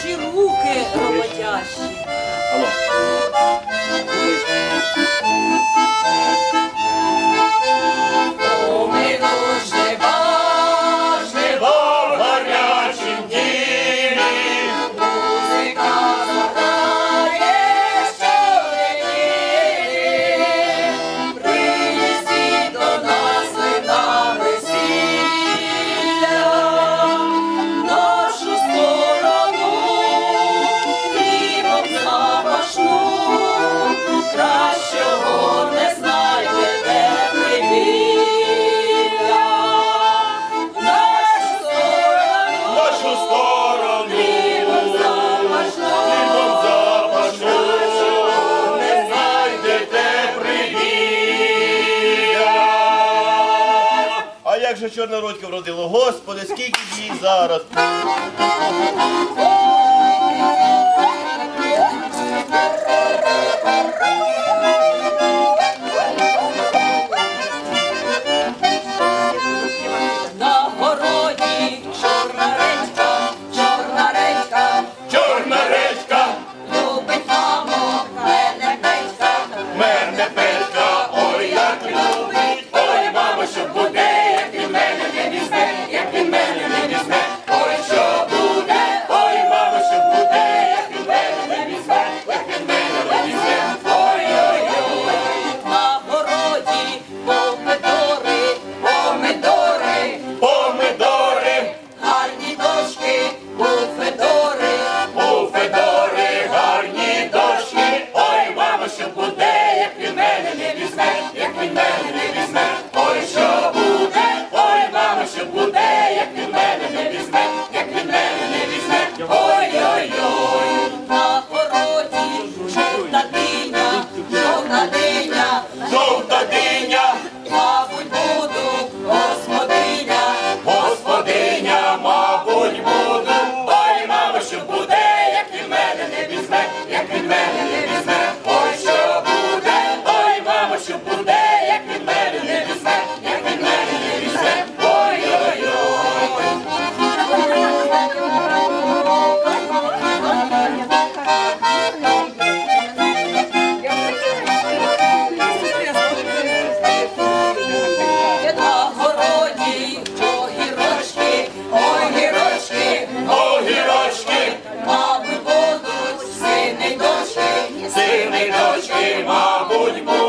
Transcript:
ваші руки роботящі. що чорнородька вродило. Господи, скільки їй зараз. від мене не візьме, як від мене не візьме, ой-ой-ой. Є на городі огірочки, огірочки, Огірочки, мабуть, будуть сини дочки, сини дочки, мабуть.